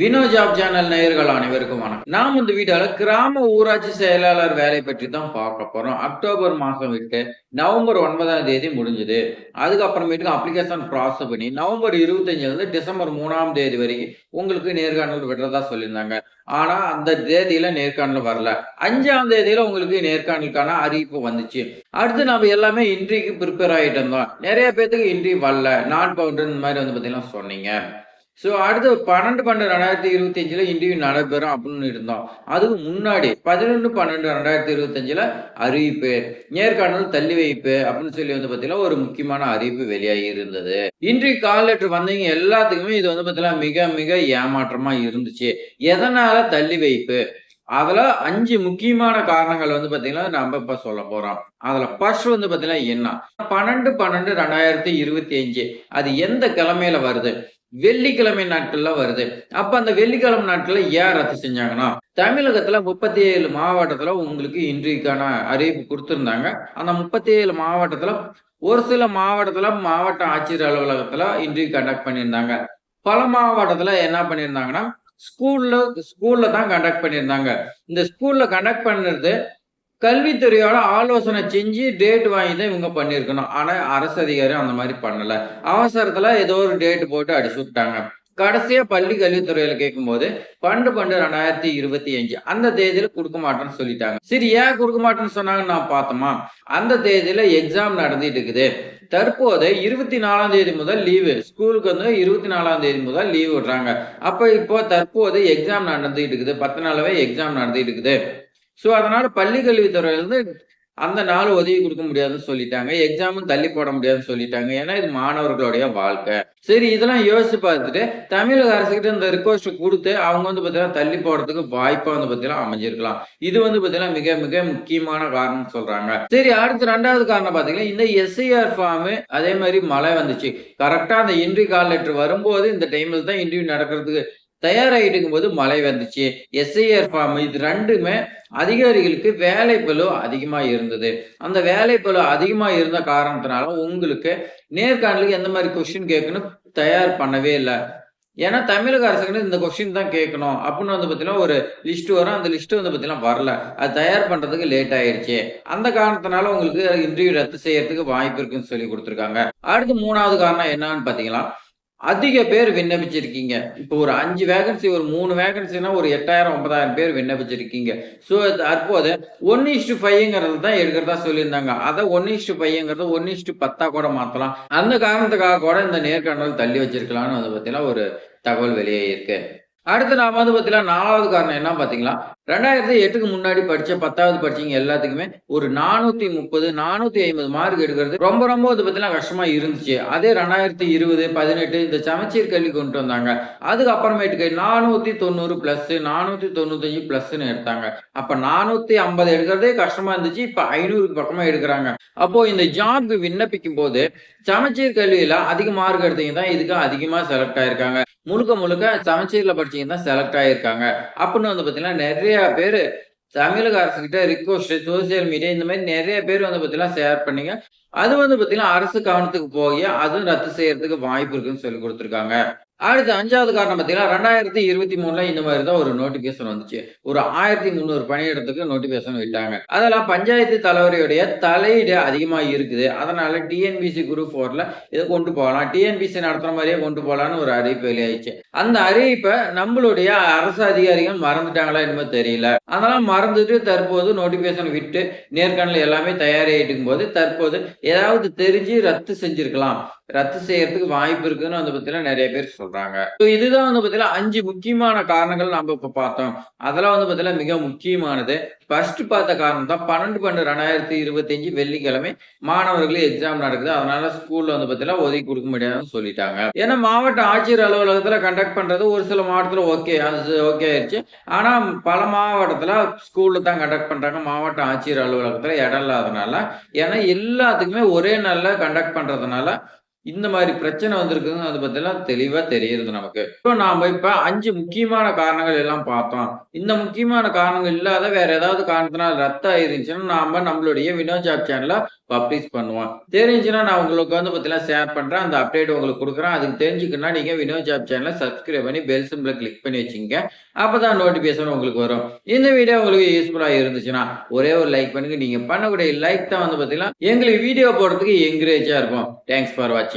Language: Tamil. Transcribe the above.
வினோ ஜாப் சேனல் நேயர்கள் அனைவருக்கும் வணக்கம். நாம் இந்த வீடியோல கிராம ஊராட்சி செயலாளர் வேலை பற்றி தான் பார்க்க போறோம். அக்டோபர் மாசம் விட்டு நவம்பர் ஒன்பதாம் தேதி முடிஞ்சது. அதுக்கப்புறமேட்டுக்கு அப்ளிகேஷன் ப்ராசஸ் பண்ணி நவம்பர் இருபத்தஞ்சிலிருந்து டிசம்பர் மூணாம் தேதி வரைக்கும் உங்களுக்கு நேர்காணல் விடுறதா சொல்லியிருந்தாங்க. ஆனா அந்த தேதியில நேர்காணல் வரல. அஞ்சாம் தேதியில உங்களுக்கு நேர்காணலுக்கான அறிவிப்பு வந்துச்சு. அடுத்து நம்ம எல்லாமே இன்ட்ரிக்கு ப்ரிப்பேர் ஆகிட்டு இருந்தோம் நிறைய பேத்துக்கு இன்ட்ரி வரல. நான் பவுண்டர் இந்த மாதிரி வந்து பார்த்தீங்கன்னா சொன்னீங்க. ஸோ அடுத்து பன்னெண்டு பன்னெண்டு ரெண்டாயிரத்தி இருபத்தி அஞ்சுல இன்டர்வியூ நடைபெறும் அப்படின்னு இருந்தோம். அதுக்கு முன்னாடி பதினொன்று பன்னெண்டு ரெண்டாயிரத்தி இருபத்தஞ்சுல அறிவிப்பு நேர்காணல் தள்ளி வைப்பு அப்படின்னு சொல்லி வந்து பார்த்தீங்கன்னா ஒரு முக்கியமான அறிவிப்பு வெளியாகி இருந்தது. இன்றைக்கு கால் லெட்டர் வந்தவங்க எல்லாத்துக்குமே இது வந்து பார்த்தீங்கன்னா மிக மிக ஏமாற்றமா இருந்துச்சு. எதனால தள்ளி வைப்பு? அதுல அஞ்சு முக்கியமான காரணங்கள் வந்து பாத்தீங்கன்னா நம்ம இப்ப சொல்ல போறோம். அதுல ஃபர்ஸ்ட் வந்து பாத்தீங்கன்னா என்ன? பன்னெண்டு பன்னெண்டு ரெண்டாயிரத்தி இருபத்தி அஞ்சு அது எந்த கிழமையில வருது? வெள்ளிக்கிழமை நாட்கள்ல வருது. அப்ப அந்த வெள்ளிக்கிழமை நாட்கள்ல ஏன் ரத்து செஞ்சாங்கன்னா தமிழகத்துல முப்பத்தி ஏழு மாவட்டத்துல உங்களுக்கு இன்றைக்கான அறிவிப்பு கொடுத்திருந்தாங்க. அந்த முப்பத்தி ஏழு மாவட்டத்துல ஒரு சில மாவட்டத்துல மாவட்ட ஆட்சியர் அலுவலகத்துல இன்றைக்கு கண்டக்ட் பண்ணியிருந்தாங்க. பல மாவட்டத்துல என்ன பண்ணியிருந்தாங்கன்னா ஸ்கூல்ல ஸ்கூல்ல தான் கண்டக்ட் பண்ணியிருந்தாங்க. இந்த ஸ்கூல்ல கண்டக்ட் பண்ணுறது கல்வித்துறையோட ஆலோசனை செஞ்சு டேட் வாங்கி தான் இவங்க பண்ணியிருக்கணும். ஆனால் அரசு அதிகாரி அந்த மாதிரி பண்ணலை. அவசரத்தில் ஏதோ ஒரு டேட் போட்டு அடிச்சு விட்டாங்க. கடைசியாக பள்ளி கல்வித்துறையில் கேட்கும்போது பன்னெண்டு பன்னெண்டு ரெண்டாயிரத்தி இருபத்தி அஞ்சு அந்த தேதியில் கொடுக்க மாட்டேன்னு சொல்லிட்டாங்க. சரி ஏன் கொடுக்க மாட்டேன்னு சொன்னாங்கன்னு நான் பார்த்தோமா? அந்த தேதியில் எக்ஸாம் நடந்துட்டு இருக்குது. தற்போது இருபத்தி நாலாம் தேதி முதல் லீவு ஸ்கூலுக்கு வந்து இருபத்தி நாலாம் தேதி முதல் லீவ் விடுறாங்க. அப்போ இப்போ தற்போது எக்ஸாம் நடந்துகிட்டு இருக்குது. பத்து நாளாவே எக்ஸாம் நடந்துகிட்டு இருக்குது. ஸோ அதனால பள்ளி கல்வித்துறையிலிருந்து அந்த நாள் உதவி கொடுக்க முடியாதுன்னு சொல்லிட்டாங்க. எக்ஸாமும் தள்ளி போட முடியாதுன்னு சொல்லிட்டாங்க. ஏன்னா இது மாணவர்களுடைய வாழ்க்கை. சரி இதெல்லாம் யோசிச்சு பார்த்துட்டு தமிழக அரசுகிட்ட இந்த ரிக்வஸ்ட் கொடுத்து அவங்க வந்து பார்த்தீங்கன்னா தள்ளி போடுறதுக்கு வாய்ப்பா வந்து பார்த்தீங்கன்னா அமைஞ்சிருக்கலாம். இது வந்து பார்த்தீங்கன்னா மிக மிக முக்கியமான காரணம் சொல்றாங்க. சரி அடுத்து ரெண்டாவது காரணம் பார்த்தீங்கன்னா இந்த எஸ்ஐஆர் ஃபார்மு அதே மாதிரி மழை வந்துச்சு. கரெக்டா அந்த இன்ட்ரி கால் லெட்டர் வரும்போது இந்த டைம்ல தான் இன்டர்வியூ நடக்கிறதுக்கு தயாராகிட்டு போது மழை வந்துச்சு. எஸ்ஐஆர் ஃபார்ம் இது ரெண்டுமே அதிகாரிகளுக்கு வேலை பலு அதிகமாக இருந்தது. அந்த வேலை பலு அதிகமாக இருந்த காரணத்தினால உங்களுக்கு நேர்காணலுக்கு எந்த மாதிரி கொஸ்டின் கேட்கணும் தயார் பண்ணவே இல்லை. ஏன்னா தமிழக அரசுக்கு இந்த கொஸ்டின் தான் கேட்கணும். அப்படின்னு வந்து பார்த்தீங்கன்னா ஒரு லிஸ்ட் வரும். அந்த லிஸ்ட் வந்து பார்த்தீங்கன்னா வரல. அது தயார் பண்ணுறதுக்கு லேட் ஆயிடுச்சு அந்த காரணத்தினால உங்களுக்கு இன்டர்வியூ ரத்து செய்யறதுக்கு வாய்ப்பு இருக்குன்னு சொல்லி கொடுத்துருக்காங்க. அடுத்து மூணாவது காரணம் என்னன்னு பார்த்தீங்கன்னா அதிக பேர் விண்ணப்பிச்சிருக்கீங்க. இப்போ ஒரு அஞ்சு வேகன்சி ஒரு மூணு வேகன்சினா ஒரு எட்டாயிரம் ஒன்பதாயிரம் பேர் விண்ணப்பிச்சிருக்கீங்க. ஸோ தற்போது ஒன் இஷ்டு ஃபைவ்ங்கிறது தான் எடுக்கிறதா சொல்லியிருந்தாங்க. அதை ஒன் இஷ்டு ஃபைவ்ங்கிறது ஒன் இஷ்டு பத்தா கூட மாற்றலாம் அந்த காரணத்துக்காக கூட இந்த நேர்காணல் தள்ளி வச்சிருக்கலாம்னு அதை பற்றிலாம் ஒரு தகவல் வெளியே இருக்கு அடுத்து நான் வந்து பார்த்தீங்கன்னா நாலாவது காரணம் என்ன பார்த்தீங்களா ரெண்டாயிரத்தி எட்டுக்கு முன்னாடி படிச்ச பத்தாவது படிச்சவங்க எல்லாத்துக்குமே ஒரு நானூத்தி முப்பது நானூத்தி ஐம்பது மார்க் எடுக்கிறது ரொம்ப ரொம்ப வந்து பார்த்தீங்கன்னா கஷ்டமா இருந்துச்சு. அதே ரெண்டாயிரத்தி இருபது பதினெட்டு இந்த சமச்சீர் கல்வி கொண்டு வந்தாங்க. அதுக்கப்புறமேட்டுக்கு நானூத்தி தொண்ணூறு பிளஸ் நானூத்தி தொண்ணூத்தஞ்சு பிளஸ்ன்னு எடுத்தாங்க. அப்ப நானூத்தி ஐம்பது எடுக்கிறதே கஷ்டமா இருந்துச்சு. இப்ப ஐநூறுக்கு பக்கமா எடுக்கிறாங்க. அப்போ இந்த ஜாப்க்கு விண்ணப்பிக்கும் போது சமச்சீர் கல்வியில அதிக மார்க் எடுத்தீங்க தான் இதுக்கு அதிகமா செலக்ட் ஆயிருக்காங்க. முழுக்க முழுக்க சமச்சீர்ல படிச்சீங்கன்னா தான் செலக்ட் ஆயிருக்காங்க. அப்படின்னு வந்து பாத்தீங்கன்னா நிறைய பேர் தமிழக அரசுக்கிட்ட ரிக்வஸ்ட் சோசியல் மீடியா இந்த மாதிரி நிறைய பேர் வந்து பார்த்தீங்கன்னா ஷேர் பண்ணீங்க. அது வந்து பார்த்தீங்கன்னா அரசு கவனத்துக்கு போய் அதுவும் ரத்து செய்யறதுக்கு வாய்ப்பு இருக்குன்னு சொல்லி கொடுத்துருக்காங்க. அடுத்து அஞ்சாவது காரணம் பார்த்தீங்கன்னா ரெண்டாயிரத்தி இருபத்தி மூணுல இந்த மாதிரி தான் ஒரு நோட்டிபிகேஷன் வந்துச்சு. ஒரு ஆயிரத்தி முந்நூறு பணியிடத்துக்கு நோட்டிபிகேஷன் விட்டாங்க. அதெல்லாம் பஞ்சாயத்து தலைவரையுடைய தலையீடு அதிகமாக இருக்குது. அதனால டிஎன்பிசி குரூப் ஃபோர்ல இதை கொண்டு போகலாம். டிஎன்பிசி நடத்துற மாதிரியே கொண்டு போகலான்னு ஒரு அறிவிப்பு வெளியாயிடுச்சு. அந்த அறிவிப்பை நம்மளுடைய அரசு அதிகாரிகள் மறந்துட்டாங்களா என்னமோ தெரியல. அதெல்லாம் மறந்துட்டு தற்போது நோட்டிபிகேஷன் விட்டு நேர்காணல் எல்லாமே தயாராகிட்டு போது தற்போது ஏதாவது தெரிஞ்சு ரத்து செஞ்சிருக்கலாம். ரத்து செய்யறதுக்கு வாய்ப்பு இருக்குன்னு வந்து பார்த்தீங்கன்னா நிறைய பேர் சொல்றாங்க. ஸோ இதுதான் வந்து பார்த்தீங்கன்னா அஞ்சு முக்கியமான காரணங்கள் நம்ம இப்போ பார்த்தோம். அதெல்லாம் வந்து பார்த்தீங்கன்னா மிக முக்கியமானது. ஃபர்ஸ்ட் பார்த்த காரணம் தான் பன்னெண்டு பன்னெண்டு ரெண்டாயிரத்தி இருபத்தஞ்சு வெள்ளிக்கிழமை மாணவர்களுக்கு எக்ஸாம் நடக்குது. அதனால ஸ்கூல்ல வந்து பார்த்தீங்கன்னா ஒதுக்கி கொடுக்க முடியாதுன்னு சொல்லிட்டாங்க. ஏன்னா மாவட்ட ஆட்சியர் அலுவலகத்தில் கண்டக்ட் பண்றது ஒரு சில மாவட்டத்தில் ஓகே அது ஓகே ஆயிடுச்சு ஆனா பல மாவட்டத்தில் ஸ்கூல்ல தான் கண்டக்ட் பண்றாங்க. மாவட்ட ஆட்சியர் அலுவலகத்தில் இடம் இல்லாதனால. ஏன்னா எல்லாத்துக்குமே ஒரே நாளில் கண்டக்ட் பண்றதுனால இந்த மாதிரி பிரச்சனை வந்திருக்குதுன்னு அதை பத்திலாம் தெளிவா தெரியுது நமக்கு இப்போ நாம இப்ப அஞ்சு முக்கியமான காரணங்கள் எல்லாம் பார்த்தோம் இந்த முக்கியமான காரணங்கள் இல்லாத வேற ஏதாவது காரணத்தினால ரத்தம் ஆயிருந்துச்சுன்னா நாம நம்மளுடைய வினோ ஜாப் சேனல்ல பப்ளிஷ் பண்ணுவோம். தெரிஞ்சுன்னா நான் உங்களுக்கு வந்து பார்த்தீங்கன்னா ஷேர் பண்றேன். அந்த அப்டேட் உங்களுக்கு கொடுக்குறேன் அதுக்கு தெரிஞ்சுக்கணும்னா நீங்க வினோத் ஜாப் சேனல சப்ஸ்கிரைப் பண்ணி பெல் சிம்பல கிளிக் பண்ணி வச்சுங்க அப்பதான் நோட்டிபிகேஷன் உங்களுக்கு வரும். இந்த வீடியோ உங்களுக்கு யூஸ்ஃபுல்லா இருந்துச்சுன்னா, ஒரே ஒரு லைக் பண்ணுங்க. நீங்க பண்ணக்கூடிய லைக் தான் வந்து பார்த்தீங்கன்னா, எங்களுக்கு வீடியோ போடுறதுக்கு என்கரேஜா இருக்கும். தேங்க்ஸ் ஃபார் வாட்சிங்.